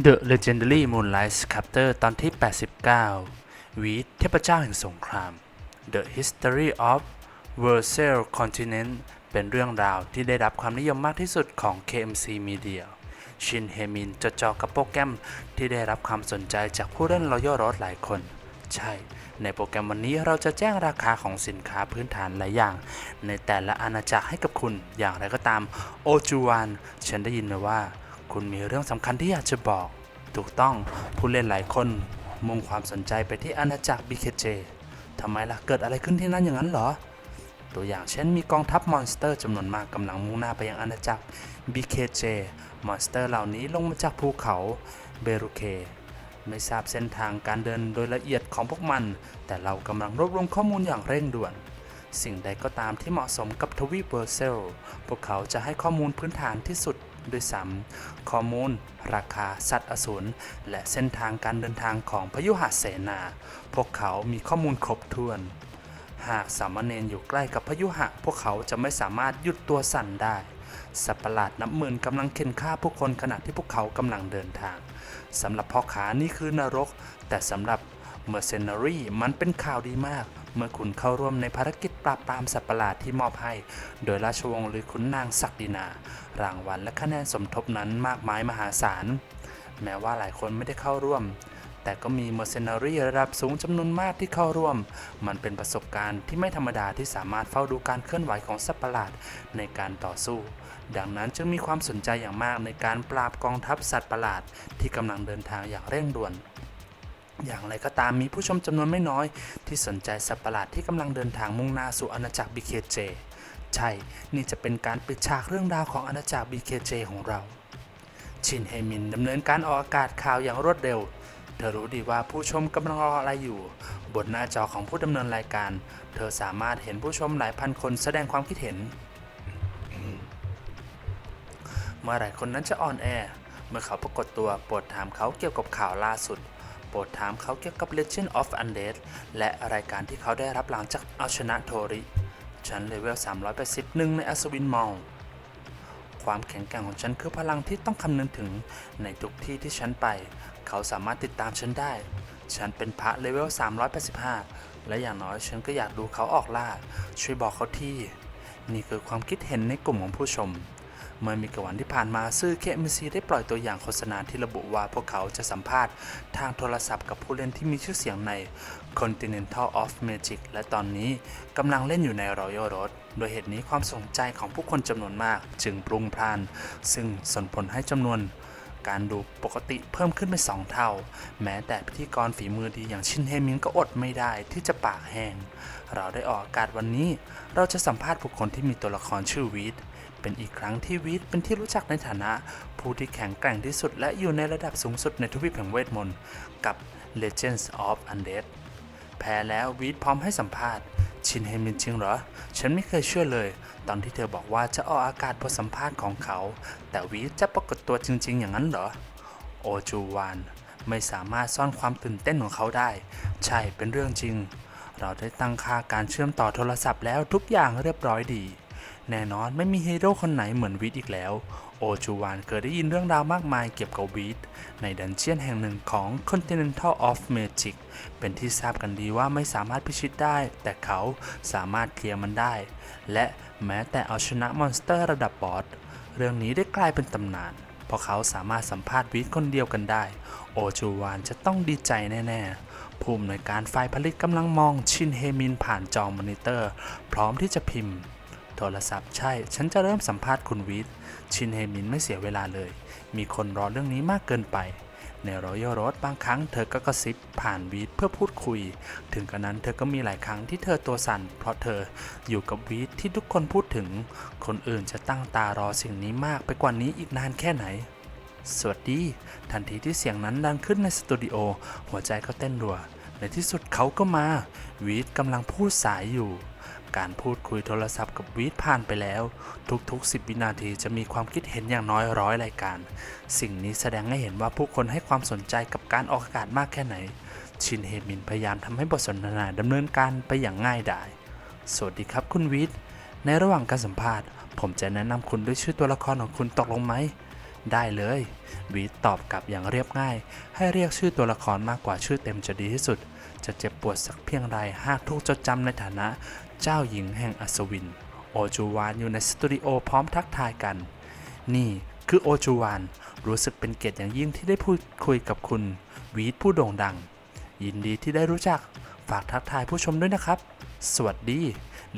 The Legendary Moonlight Sculptor ตอนที่ 89 วีเทพเจ้าแห่งสงคราม The History of Versailles Continent เป็นเรื่องราวที่ได้รับความนิยมมากที่สุดของ KMC Media ชินเฮมินจดจ่อกับโปรแกรมที่ได้รับความสนใจจากผู้เล่น Royal Road หลายคน ใช่ ในโปรแกรมวันนี้เราจะแจ้งราคาของสินค้าพื้นฐานหลายอย่าง ในแต่ละอาณาจักรให้กับคุณอย่างไรก็ตามโอจูวานฉันได้ยินมาว่า คุณมีเรื่องสำคัญที่อยากจะบอก ถูกต้องผู้เล่นหลายคน มุ่งความสนใจไปที่อาณาจักร BKJ ทำไมล่ะ เกิดอะไรขึ้นที่นั่นอย่างนั้นเหรอ ตัวอย่างเช่นมีกองทัพมอนสเตอร์จำนวนมากกำลังมุ่งหน้าไปยังอาณาจักร BKJ มอนสเตอร์เหล่านี้ลงมาจากภูเขาเบรุเค ไม่ทราบเส้นทางการเดินโดยละเอียดของพวกมัน แต่เรากำลังรวบรวมข้อมูลอย่างเร่งด่วน สิ่งใดก็ตามที่เหมาะสมกับทวีปเวอร์เซล พวกเขาจะให้ข้อมูลพื้นฐานที่สุด ด้วยซ้ำข้อมูล ราคา สัตว์อสูรและเส้นทางการเดินทางของพยุหเสนา พวกเขามีข้อมูลครบถ้วน หากสามเณรอยู่ใกล้กับพยุหะ พวกเขาจะไม่สามารถหยุดตัวสั่นได้ สัตว์ประหลาดนับหมื่นกำลังเข็นฆ่าผู้คนขณะที่พวกเขากำลังเดินทางสำหรับพ่อขานี่คือนรก แต่สำหรับเมอร์เซนารีมันเป็นข่าวดีมาก เมื่อคุณเข้าร่วมในภารกิจ ปราบปรามสัตว์ประหลาดที่มอบให้ โดยราชวงศ์หรือขุนนางศักดินา รางวัลและคะแนนสมทบนั้นมากมายมหาศาล แม้ว่าหลายคนไม่ได้เข้าร่วม แต่ก็มีเมอร์เซนารีระดับสูงจำนวนมากที่เข้าร่วม มันเป็นประสบการณ์ที่ไม่ธรรมดาที่สามารถเฝ้าดูการเคลื่อนไหวของสัตว์ประหลาดในการต่อสู้ ดังนั้นจึงมีความสนใจอย่างมากในการปราบกองทัพสัตว์ประหลาดที่กำลังเดินทางอย่างเร่งด่วน อย่างไรก็ตามมีผู้ชมจำนวนไม่น้อย ที่สนใจสัตว์ประหลาดที่กำลังเดินทางมุ่งหน้าสู่อาณาจักร BKJ ใช่ นี่จะเป็นการปิดฉากเรื่องราวของอาณาจักร BKJ ของเรา ชินเฮมินดำเนินการออกอากาศข่าวอย่างรวดเร็ว เธอรู้ดีว่าผู้ชมกำลังรออะไรอยู่ บนหน้าจอของผู้ดำเนินรายการ เธอสามารถเห็นผู้ชมหลายพันคนแสดงความคิดเห็น เมื่อไหร่คนนั้นจะออนแอร์เมื่อเขาปรากฏตัวโปรดถามเขาเกี่ยวกับข่าวล่าสุด โปรดถามเขาเกี่ยวกับ Legend of Undead และรายการที่เขาได้รับหลังจากเอาชนะโทริ ฉันเลเวล 380หนึ่งในอัศวินมอลความแข็งแกร่งของฉันคือพลังที่ต้องคำนึงถึงในทุกที่ที่ฉันไป เขาสามารถติดตามฉันได้ ฉันเป็นพระเลเวล 385 และอย่างน้อยฉันก็อยากดูเขาออกล่า ช่วยบอกเขาที่ นี่คือความคิดเห็นในกลุ่มของผู้ชม เมื่อมีกวันที่ผ่านมาซื่อ KMC ได้ปล่อยตัวอย่างโฆษณาที่ระบุว่าพวกเขาจะสัมภาษณ์ทางโทรศัพท์กับผู้เล่นที่มีชื่อเสียงใน Continental of Magic และตอนนี้กำลังเล่นอยู่ใน Royal Road โดยเหตุนี้ความสนใจของผู้คนจำนวนมาก จึงปรุงพลาน ซึ่งส่งผลให้จำนวนการดูปกติเพิ่มขึ้นเป็นสองเท่า แม้แต่พิธีกรฝีมือดีอย่างชินเฮมิงก็อดไม่ได้ที่จะปากแห้ง เราได้ออกอากาศวันนี้ เราจะสัมภาษณ์บุคคลที่มีตัวละครชื่อวีด เป็นอีกครั้งที่วีดเป็นที่รู้จักในฐานะ ผู้ที่แข็งแกร่งที่สุดและอยู่ในระดับสูงสุดในทวีปแห่งเวทมนต์กับ Legends of Undead แพ้แล้ววีดพร้อมให้สัมภาษณ์ ชินเฮมินจริงเหรอ ฉันไม่เคยเชื่อเลย ตอนที่เธอบอกว่าจะออกอากาศบทสัมภาษณ์ของเขา แต่วีดจะปรากฏตัวจริง ๆ อย่างนั้นเหรอ โอจูวานไม่สามารถซ่อนความตื่นเต้นของเขาได้ ใช่เป็นเรื่องจริง เราได้ตั้งค่าการเชื่อมต่อโทรศัพท์แล้วทุกอย่างเรียบร้อยดี แน่นอนไม่มีฮีโร่คนไหนเหมือนวีดอีกแล้ว โอจูวานเคยได้ยินเรื่องราวมากมายเกี่ยวกับวีดในดันเจียนแห่งหนึ่งของ Continental of Magic เป็นที่ทราบกันดีว่าไม่สามารถพิชิตได้ แต่เขาสามารถเคลียร์มันได้ และแม้แต่เอาชนะมอนสเตอร์ระดับบอสเรื่องนี้ได้กลายเป็นตำนานเพราะเขาสามารถสัมภาษณ์วีดคนเดียวกันได้ โอจูวานจะต้องดีใจแน่ๆผู้อำนวยการฝ่ายผลิตกำลังมองชินเฮมินผ่านจอมอนิเตอร์ พร้อมที่จะพิมพ์ โทรศัพท์ใช่ ฉันจะเริ่มสัมภาษณ์คุณวีดชินเฮมินไม่เสียเวลาเลย มีคนรอเรื่องนี้มากเกินไป ในรอยลโรสบางครั้งเธอก็กระซิบผ่านวีดเพื่อพูดคุย ถึงกระนั้นเธอก็มีหลายครั้งที่เธอตัวสั่น เพราะเธออยู่กับวีดที่ทุกคนพูดถึง คนอื่นจะตั้งตารอสิ่งนี้มากไปกว่านี้อีกนานแค่ไหนสวัสดี ทันทีที่เสียงนั้นดังขึ้นในสตูดิโอ หัวใจก็เต้นรัว ในที่สุดเขาก็มา วีดกำลังพูดสายอยู่ การพูดคุยโทรศัพท์กับวีดผ่านไปแล้ว ทุกๆ 10 วินาทีจะมีความคิดเห็นอย่างน้อยร้อยรายการ สิ่งนี้แสดงให้เห็นว่าผู้คนให้ความสนใจกับการออกอากาศมากแค่ไหน ชินเฮมินพยายามทำให้บทสนทนาดำเนินการไปอย่างง่ายดายสวัสดีครับคุณวีดในระหว่างการสัมภาษณ์ ผมจะแนะนำคุณด้วยชื่อตัวละครของคุณตกลงไหมได้เลยวีตอบกลับอย่างเรียบง่าย ให้เรียกชื่อตัวละครมากกว่าชื่อเต็มจะดีที่สุด จะเจ็บปวดสักเพียงใดหากถูกจดจำในฐานะ เจ้าหญิงแห่งอัศวิน โอจูวานอยู่ในสตูดิโอพร้อมทักทายกัน นี่คือโอจูวาน รู้สึกเป็นเกียรติอย่างยิ่งที่ได้พูดคุยกับคุณ วีดผู้โด่งดัง ยินดีที่ได้รู้จัก ฝากทักทายผู้ชมด้วยนะครับ สวัสดี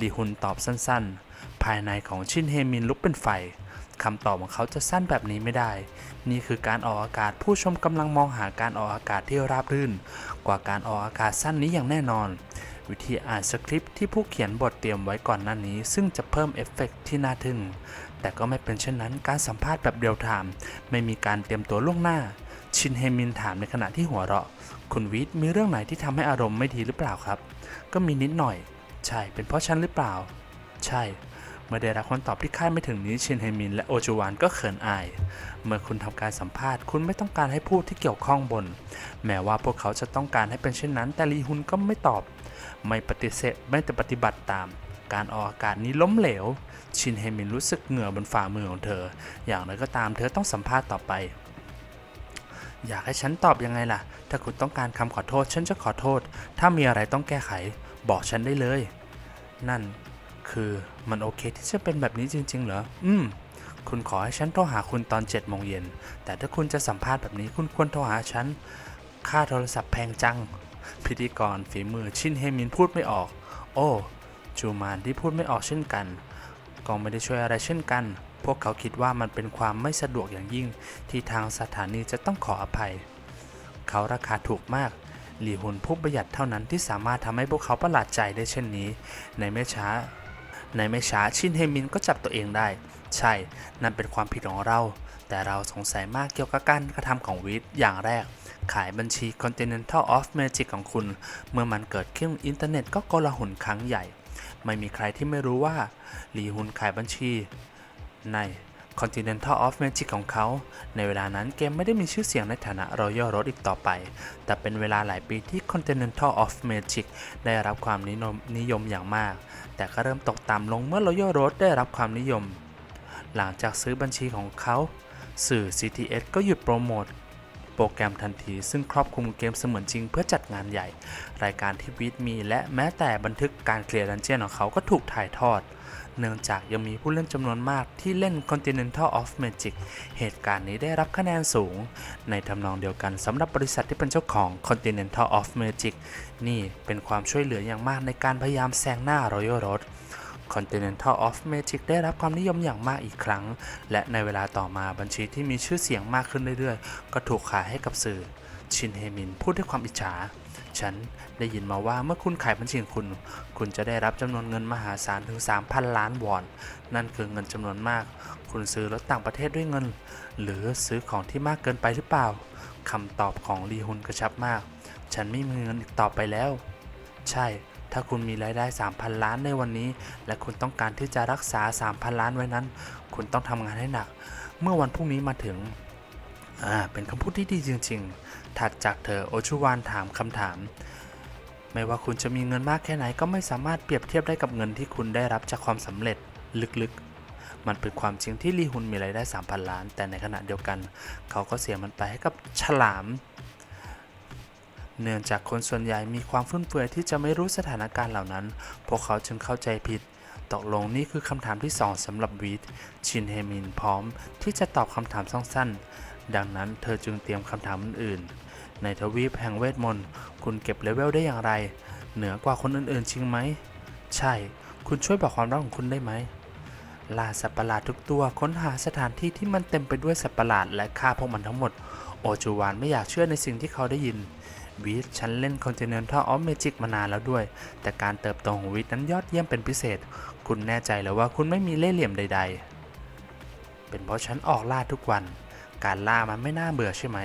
ลีฮุนตอบสั้นๆ ภายในของชินเฮมินลุกเป็นไฟคำตอบของเขาจะสั้นแบบนี้ไม่ได้ นี่คือการออกอากาศผู้ชมกำลังมองหาการออกอากาศที่ราบรื่น กว่าการออกอากาศสั้นนี้อย่างแน่นอน วิธีอ่านสคริปต์ที่ผู้เขียนบทเตรียมไว้ก่อนหน้านี้ ซึ่งจะเพิ่มเอฟเฟกต์ที่น่าทึ่ง แต่ก็ไม่เป็นเช่นนั้นการสัมภาษณ์แบบเรียลไทม์ไม่มีการเตรียมตัวล่วงหน้า ชินเฮมินถามในขณะที่หัวเราะ คุณวิทย์มีเรื่องไหนที่ทำให้อารมณ์ไม่ดีหรือเปล่าครับ ก็มีนิดหน่อย ใช่ เป็นเพราะฉันหรือเปล่า ใช่เมื่อได้รับคำตอบที่คาดไม่ถึงนี้ชินเฮมินและโอจูวานก็เขินอาย เมื่อคุณทำการสัมภาษณ์ คุณไม่ต้องการให้พูดที่เกี่ยวข้องบน แม้ว่าพวกเขาจะต้องการให้เป็นเช่นนั้น แต่ลีฮุนก็ไม่ตอบ ไม่ปฏิเสธไม่แต่ปฏิบัติตาม การออกอากาศนี้ล้มเหลว ชินเฮมินรู้สึกเหงื่อบนฝ่ามือของเธอ อย่างไรก็ตามเธอต้องสัมภาษณ์ต่อไป อยากให้ฉันตอบยังไงล่ะ ถ้าคุณต้องการคำขอโทษ ฉันจะขอโทษ ถ้ามีอะไรต้องแก้ไข บอกฉันได้เลย นั่นคือมันโอเคที่จะเป็นแบบนี้จริง ๆ เหรอ อืม คุณขอให้ฉันโทรหาคุณตอน7จ็ดโมงเย็น แต่ถ้าคุณจะสัมภาษณ์แบบนี้คุณควรโทรหาฉัน ค่าโทรศัพท์แพงจัง พิธีกรฝีมือชินเฮมินพูดไม่ออก โอ้จูมานที่พูดไม่ออกเช่นกัน ก็ไม่ได้ช่วยอะไรเช่นกัน พวกเขาคิดว่ามันเป็นความไม่สะดวกอย่างยิ่ง ที่ทางสถานีจะต้องขออภัย เขาราคาถูกมากหลีหุนผู้ประหยัดเท่านั้นที่สามารถทำให้พวกเขาประหลาดใจได้เช่นนี้ ในไม่ช้า ในไม่ช้าชินเฮมินก็จับตัวเองได้ ใช่ นั่นเป็นความผิดของเรา แต่เราสงสัยมากเกี่ยวกับการกระทำของวิทย์อย่างแรก ขายบัญชี Continental of Magic ของคุณ เมื่อมันเกิดขึ้นอินเทอร์เน็ตก็โกลาหลครั้งใหญ่ ไม่มีใครที่ไม่รู้ว่าหลีฮุนขายบัญชี ใน Continental of Magic ของเขา ในเวลานั้นเกมไม่ได้มีชื่อเสียงในฐานะ Royal Road อีกต่อไป แต่เป็นเวลาหลายปีที่ Continental of Magic ได้รับความนิยมนิยมอย่างมาก แต่ก็เริ่มตกต่ำลงเมื่อ Royal Road ได้รับความนิยม หลังจากซื้อบัญชีของเขา สื่อ CTS ก็หยุดโปรโมท โปรแกรมทันที ซึ่งครอบคลุมเกมเสมือนจริงเพื่อจัดงานใหญ่ รายการที่วิทมี และแม้แต่บันทึกการเคลียร์ดันเจียนของเขาก็ถูกถ่ายทอด เนื่องจากยังมีผู้เล่นจำนวนมากที่เล่น Continental of Magic เหตุการณ์นี้ได้รับคะแนนสูง ในทำนองเดียวกันสำหรับบริษัทที่เป็นเจ้าของ Continental of Magic นี่เป็นความช่วยเหลืออย่างมากในการพยายามแซงหน้า Royal Road Continental of Magic ได้รับความนิยมอย่างมากอีกครั้ง และในเวลาต่อมาบัญชีที่มีชื่อเสียงมากขึ้นเรื่อยๆ ก็ถูกขายให้กับสื่อ ชินเฮมินพูดด้วยความอิจฉา ฉันได้ยินมาว่าเมื่อคุณขายบัญชีของคุณ คุณจะได้รับจำนวนเงินมหาศาลถึง 3,000 ล้านวอน นั่นคือเงินจำนวนมาก คุณซื้อรถต่างประเทศด้วยเงิน หรือซื้อของที่มากเกินไปหรือเปล่าคำตอบของลีฮุนกระชับมาก ฉันไม่มีเงินอีกต่อไปแล้ว ใช่ ถ้าคุณมีรายได้ 3,000 ล้านในวันนี้ และคุณต้องการที่จะรักษา 3,000 ล้านไว้นั้น คุณต้องทำงานให้หนัก เมื่อวันพรุ่งนี้มาถึงอ่าเป็นคำพูดที่ดีจริง ๆ ถัดจากเธอโอชูวานถามคำถาม ไม่ว่าคุณจะมีเงินมากแค่ไหนก็ไม่สามารถเปรียบเทียบได้กับเงินที่คุณได้รับจากความสำเร็จลึกๆ มันเป็นความจริงที่ลีฮุนมีรายได้ 3,000 ล้าน แต่ในขณะเดียวกัน เขาก็เสียมันไปให้กับฉลาม เนื่องจากคนส่วนใหญ่มีความฟุ่มเฟือยที่จะไม่รู้สถานการณ์เหล่านั้น พวกเขาจึงเข้าใจผิด ตกลงนี่คือคำถามที่สองสำหรับวีดชินเฮมินพร้อม ที่จะตอบคำถามสั้นๆ ดังนั้นเธอจึงเตรียมคำถามอื่นๆ ในทวีปแห่งเวทมนต์ คุณเก็บเลเวลได้อย่างไร เหนือกว่าคนอื่นๆจริงไหม ใช่ คุณช่วยบอกความรักของคุณได้ไหมล่าสัตว์ประหลาดทุกตัวค้นหาสถานที่ที่มันเต็มไปด้วยสัตว์ประหลาดและฆ่าพวกมันทั้งหมด โอจูวานไม่อยากเชื่อในสิ่งที่เขาได้ยิน วีทฉันเล่น Continental of Magic มานานแล้วด้วย แต่การเติบโตของวีทนั้นยอดเยี่ยมเป็นพิเศษ คุณแน่ใจแล้วว่าคุณไม่มีเล่ห์เหลี่ยมใด ๆ เป็นเพราะฉันออกล่าทุกวัน การล่ามันไม่น่าเบื่อใช่ไหม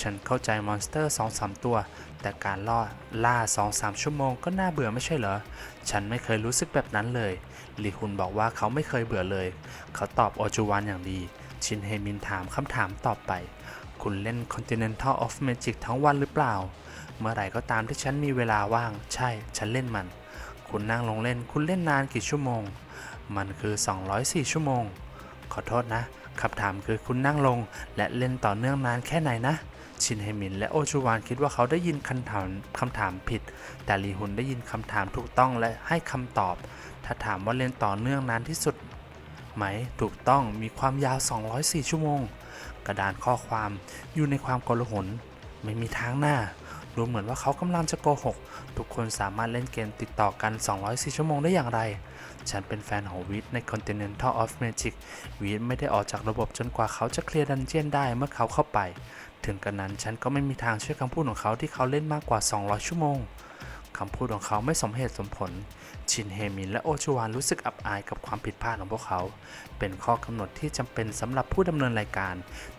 ฉันเข้าใจมอนสเตอร์2-3ตัว แต่การล่อล่า2-3ชั่วโมงก็น่าเบื่อไม่ใช่เหรอ ฉันไม่เคยรู้สึกแบบนั้นเลยลีฮุนบอกว่าเขาไม่เคยเบื่อเลย เขาตอบโอจูวานอย่างดี ชินเฮมินถามคำถามต่อไปคุณเล่น Continental of Magic ทั้งวันหรือเปล่า เมื่อไหร่ก็ตามที่ฉันมีเวลาว่าง ใช่ ฉันเล่นมัน คุณนั่งลงเล่น คุณเล่นนานกี่ชั่วโมง มันคือ 204 ชั่วโมง ขอโทษนะคำถามคือคุณนั่งลง และเล่นต่อเนื่องนานแค่ไหนนะ ชินเฮมินและโอชูวานคิดว่าเขาได้ยินคำถามคำถามผิด แต่ลีฮุนได้ยินคำถามถูกต้องและให้คำตอบ ถ้าถามว่าเล่นต่อเนื่องนานที่สุด ไหม ถูกต้องมีความยาว 204 ชั่วโมง กระดานข้อความอยู่ในความโกลาหลไม่มีทางหน้า ดูเหมือนว่าเขากำลังจะโกหก ทุกคนสามารถเล่นเกมติดต่อกัน 204 ชั่วโมงได้อย่างไร ฉันเป็นแฟนของวีดใน Continental of Magic วีดไม่ได้ออกจากระบบจนกว่าเขาจะเคลียร์ดันเจียนได้เมื่อเขาเข้าไป ถึงกระนั้นฉันก็ไม่มีทางเชื่อคำพูดของเขาที่เขาเล่นมากกว่า 200 ชั่วโมงคำพูดของเขาไม่สมเหตุสมผล ชินเฮมินและโอชวานรู้สึกอับอายกับความผิดพลาดของพวกเขา เป็นข้อกำหนดที่จำเป็นสำหรับผู้ดำเนินรายการ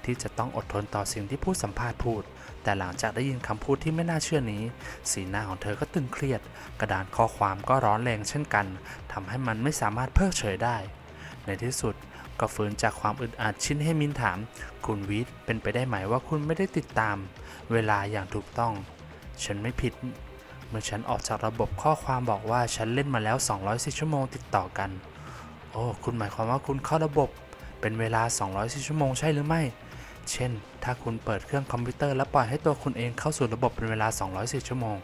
ที่จะต้องอดทนต่อสิ่งที่ผู้สัมภาษณ์พูด แต่หลังจากได้ยินคำพูดที่ไม่น่าเชื่อนี้ สีหน้าของเธอก็ตึงเครียด กระดานข้อความก็ร้อนแรงเช่นกันทำให้มันไม่สามารถเพิกเฉยได้ ในที่สุดก็ฟื้นจากความอึดอัดชินเฮมินถาม คุณวิทย์เป็นไปได้ไหมว่าคุณไม่ได้ติดตาม เวลาอย่างถูกต้อง ฉันไม่ผิด เมื่อฉันออกจากระบบข้อความบอกว่าฉันเล่นมาแล้ว 204 ชั่วโมงติดต่อกัน โอ้ คุณหมายความว่าคุณเข้าระบบ เป็นเวลา 204 ชั่วโมงใช่หรือไม่ เช่น ถ้าคุณเปิดเครื่องคอมพิวเตอร์และปล่อยให้ตัวคุณเองเข้าสู่ระบบเป็นเวลา204ชั่วโมง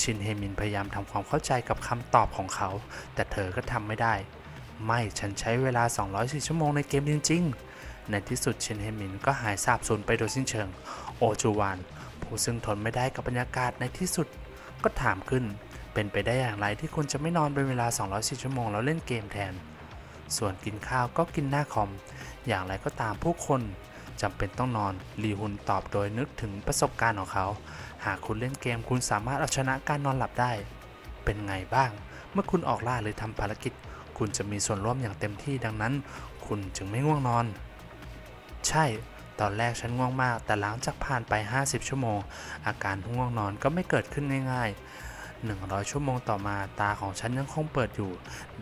ชินเฮมินพยายามทำความเข้าใจกับคำตอบของเขา แต่เธอก็ทำไม่ได้ ไม่ฉันใช้เวลา204ชั่วโมงในเกมจริง ๆ ในที่สุดชินเฮมินก็หายสาบสูญไปโดยสิ้นเชิง โอจูวานผู้ซึ่งทนไม่ได้กับบรรยากาศในที่สุด ก็ถามขึ้น เป็นไปได้อย่างไรที่คุณจะไม่นอนเป็นเวลา204ชั่วโมงแล้วเล่นเกมแทน ส่วนกินข้าวก็กินหน้าคอม อย่างไรก็ตามผู้คน จำเป็นต้องนอน ลีฮุนตอบโดยนึกถึงประสบการณ์ของเขา หากคุณเล่นเกมคุณสามารถเอาชนะการนอนหลับได้ เป็นไงบ้าง เมื่อคุณออกล่าหรือทำภารกิจ คุณจะมีส่วนร่วมอย่างเต็มที่ดังนั้น คุณจึงไม่ง่วงนอน ใช่ ตอนแรกฉันง่วงมาก แต่หลังจากผ่านไป 50 ชั่วโมง อาการง่วงนอนก็ไม่เกิดขึ้นง่าย ๆ100 ชั่วโมงต่อมาตาของฉันยังคงเปิดอยู่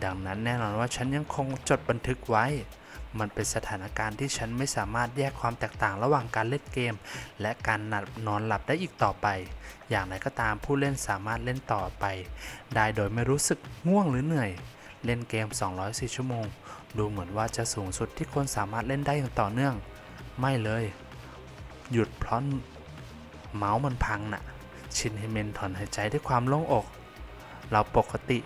ดังนั้นแน่นอนว่าฉันยังคงจดบันทึกไว้ มันเป็นสถานการณ์ที่ฉันไม่สามารถแยกความแตกต่างระหว่างการเล่นเกม และการหลับนอนหลับได้อีกต่อไป อย่างไรก็ตามผู้เล่นสามารถเล่นต่อไป ได้โดยไม่รู้สึกง่วงหรือเหนื่อย เล่นเกม 204 ชั่วโมง ดูเหมือนว่าจะสูงสุดที่คนสามารถเล่นได้อย่างต่อเนื่อง ไม่เลย หยุดเพราะเมาส์มันพังน่ะ ชินเฮเมนถอนหายใจด้วยความโล่งอก เราปกติ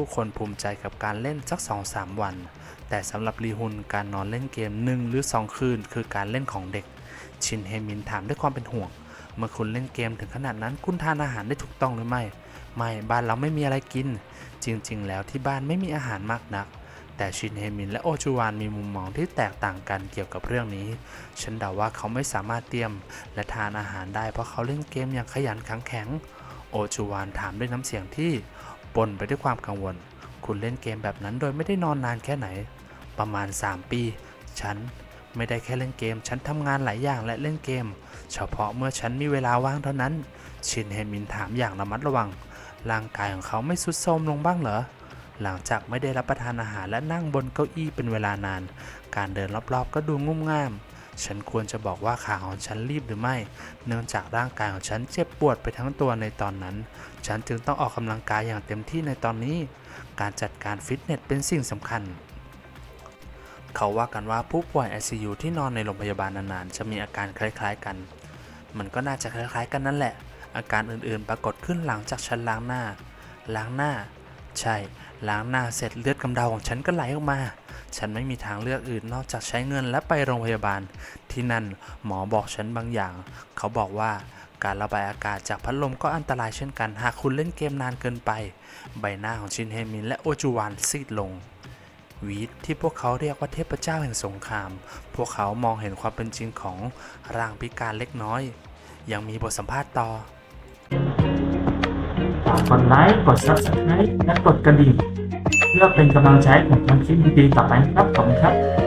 ผู้คนภูมิใจกับการเล่นสัก 2-3 วัน แต่สำหรับลีฮุนการนอนเล่นเกม 1 หรือ 2 คืน คือการเล่นของเด็ก ชินเฮมินถามด้วยความเป็นห่วง เมื่อคุณเล่นเกมถึงขนาดนั้นคุณทานอาหารได้ถูกต้องหรือไม่ ไม่บ้านเราไม่มีอะไรกิน จริงๆ แล้วที่บ้านไม่มีอาหารมากนัก แต่ชินเฮมินและโอจูวานมีมุมมองที่แตกต่างกันเกี่ยวกับเรื่องนี้ ฉันเดาว่าเขาไม่สามารถเตรียม และทานอาหารได้เพราะเขาเล่นเกมอย่างขยันขันแข็งโอจูวานถามด้วยน้ำเสียงที่ ปนไปด้วยความกังวล คุณเล่นเกมแบบนั้นโดยไม่ได้นอนนานแค่ไหน ประมาณ 3 ปี ฉันไม่ได้แค่เล่นเกม ฉันทำงานหลายอย่างและเล่นเกม เฉพาะเมื่อฉันมีเวลาว่างเท่านั้น ชินเฮมินถามอย่างระมัดระวัง ร่างกายของเขาไม่สุดโทรมลงบ้างเหรอ หลังจากไม่ได้รับประทานอาหารและนั่งบนเก้าอี้เป็นเวลานาน การเดินรอบๆ ก็ดูงุ่มง่าม ฉันควรจะบอกว่าขาของฉันรีบหรือไม่ เนื่องจากร่างกายของฉันเจ็บปวดไปทั้งตัวในตอนนั้น ฉันจึงต้องออกกำลังกายอย่างเต็มที่ในตอนนี้ การจัดการฟิตเนสเป็นสิ่งสำคัญเขาว่ากันว่าผู้ป่วย ICU ที่นอนในโรงพยาบาลนานๆ จะมีอาการคล้ายๆกัน มันก็น่าจะคล้ายๆกันนั่นแหละ อาการอื่นๆ ปรากฏขึ้นหลังจากฉันล้างหน้า ล้างหน้า ใช่ ล้างหน้าเสร็จเลือดกำเดาของฉันก็ไหลออกมา ฉันไม่มีทางเลือกอื่นนอกจากใช้เงินและไปโรงพยาบาล ที่นั่นหมอบอกฉันบางอย่าง เขาบอกว่าการระบายอากาศจากพัดลมก็อันตรายเช่นกัน หากคุณเล่นเกมนานเกินไป ใบหน้าของชินเฮมินและโอจูวานซีดลงวีดที่พวกเขาเรียกว่าเทพเจ้าแห่งสงคราม พวกเขามองเห็นความเป็นจริงของร่างพิการเล็กน้อย ยังมีบทสัมภาษณ์ต่อฝากกดไลค์ กด subscribe และกดกระดิ่ง เพื่อเป็นกำลังใจให้ผมทำคลิปดีๆต่อไปนะครับขอบคุณครับ